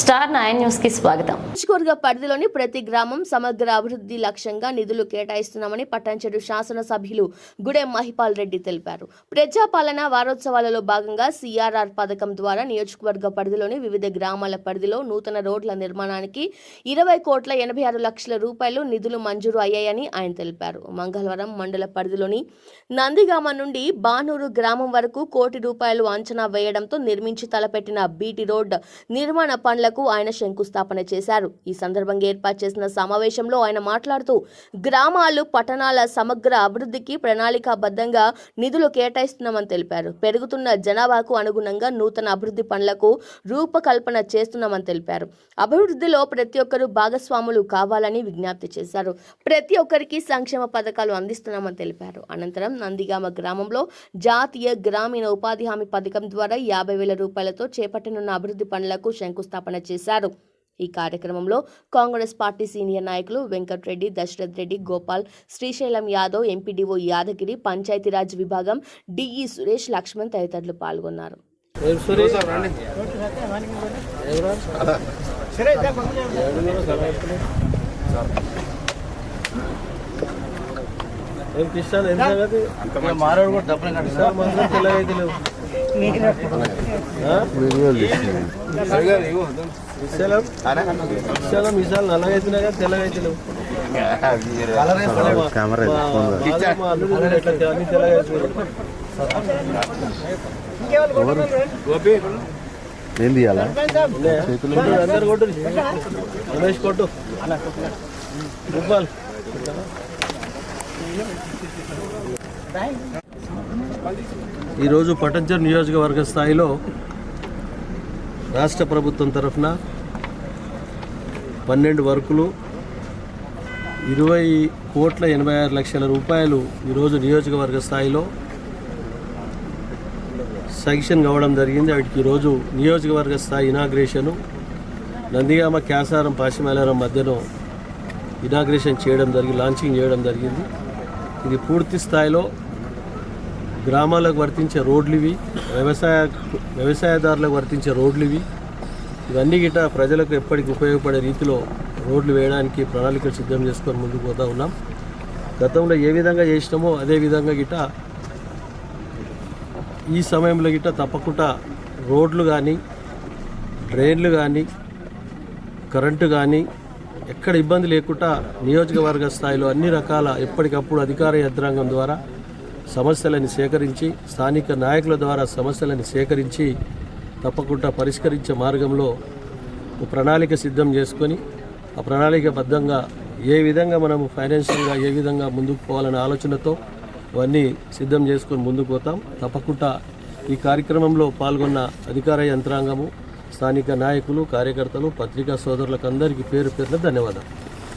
Star nine న్యూస్కి స్వాగతం. నియోజకవర్గ పరిధిలోని ప్రతి గ్రామం సమగ్ర అభివృద్ధి లక్ష్యంగా నిధులు కేటాయిస్తున్నామని పట్టణచెడు శాసనసభ్యులు గుడే మహిపాల్ రెడ్డి తెలిపారు. ప్రజాపాలన వారోత్సవాలలో భాగంగా సిఆర్ఆర్ పథకం ద్వారా నియోజకవర్గ పరిధిలోని వివిధ గ్రామాల పరిధిలో నూతన రోడ్ల నిర్మాణానికి ఇరవై కోట్ల ఎనభై ఆరు లక్షల రూపాయలు నిధులు మంజూరు అయ్యాయని ఆయన తెలిపారు. మంగళవారం మండల పరిధిలోని నందిగామ నుండి బానూరు గ్రామం వరకు కోటి రూపాయలు అంచనా వేయడంతో నిర్మించి తలపెట్టిన బీటీ రోడ్ నిర్మాణ పనుల పనులకు ఆయన శంకుస్థాపన చేశారు. ఈ సందర్భంగా ఏర్పాటు చేసిన సమావేశంలో ఆయన మాట్లాడుతూ గ్రామాలు పట్టణాల సమగ్ర అభివృద్ధికి ప్రణాళికాబద్ధంగా నిధులు కేటాయిస్తున్నామని తెలిపారు. పెరుగుతున్న జనాభాకు అనుగుణంగా నూతన అభివృద్ధి పనులకు రూపకల్పన చేస్తున్నామని తెలిపారు. అభివృద్ధిలో ప్రతి ఒక్కరూ భాగస్వాములు కావాలని విజ్ఞప్తి చేశారు. ప్రతి ఒక్కరికి సంక్షేమ పథకాలు అందిస్తున్నామని తెలిపారు. అనంతరం నందిగామ గ్రామంలో జాతీయ గ్రామీణ ఉపాధి హామీ పథకం ద్వారా యాభై వేల రూపాయలతో చేపట్టనున్న అభివృద్ధి పనులకు శంకుస్థాపన చేశారు. ఈ కార్యక్రమంలో కాంగ్రెస్ పార్టీ సీనియర్ నాయకులు వెంకట్రెడ్డి దశరథ్ రెడ్డి గోపాల్ శ్రీశైలం యాదవ్ ఎంపీడీఓ యాదగిరి పంచాయతీరాజ్ విభాగం డిఈ సురేష్ లక్ష్మణ్ తదితరులు పాల్గొన్నారు. ఏం మారాడు కూడా డబ్బులు తెల్లగైతే లేవు. విశాలం విశాలం కానీ తెల్లగైతే లేవు అన్ని ఏం తీయాలా అందరు కొట్టు రమేష్ కొట్టు ఫుట్బాల్ ఈరోజు పటంచర్ నియోజకవర్గ స్థాయిలో రాష్ట్ర ప్రభుత్వం తరఫున పన్నెండు వర్కులు ఇరవై కోట్ల ఎనభై ఆరు లక్షల రూపాయలు ఈరోజు నియోజకవర్గ స్థాయిలో శాంక్షన్ కావడం జరిగింది. వాటికి ఈరోజు నియోజకవర్గ స్థాయి ఇనాగ్రేషను నందిగామ క్యాసారం పాశమేలారం మధ్యలో ఇనాగ్రేషన్ చేయడం జరిగింది లాంచింగ్ చేయడం జరిగింది. ఇది పూర్తి స్థాయిలో గ్రామాలకు వర్తించే రోడ్లు ఇవి వ్యవసాయ వ్యవసాయదారులకు వర్తించే రోడ్లు ఇవి ఇవన్నీ గిట ప్రజలకు ఎప్పటికి ఉపయోగపడే రీతిలో రోడ్లు వేయడానికి ప్రణాళికలు సిద్ధం చేసుకొని ముందుకు పోతా ఉన్నాం. గతంలో ఏ విధంగా చేసినామో అదే విధంగా గిట ఈ సమయంలో గిట్ట తప్పకుండా రోడ్లు కానీ డ్రైన్లు కానీ కరెంటు కానీ ఎక్కడ ఇబ్బంది లేకుండా నియోజకవర్గ స్థాయిలో అన్ని రకాల ఎప్పటికప్పుడు అధికార యంత్రాంగం ద్వారా సమస్యలను సేకరించి స్థానిక నాయకుల ద్వారా సమస్యలను సేకరించి తప్పకుండా పరిష్కరించే మార్గంలో ప్రణాళిక సిద్ధం చేసుకొని ఆ ప్రణాళికబద్ధంగా ఏ విధంగా మనము ఫైనాన్షియల్గా ఏ విధంగా ముందుకు పోవాలనే ఆలోచనతో అవన్నీ సిద్ధం చేసుకొని ముందుకు పోతాం. తప్పకుండా ఈ కార్యక్రమంలో పాల్గొన్న అధికార యంత్రాంగము స్థానిక నాయకులు కార్యకర్తలు పత్రికా సోదరులకు అందరికీ పేరు పేరున ధన్యవాదాలు.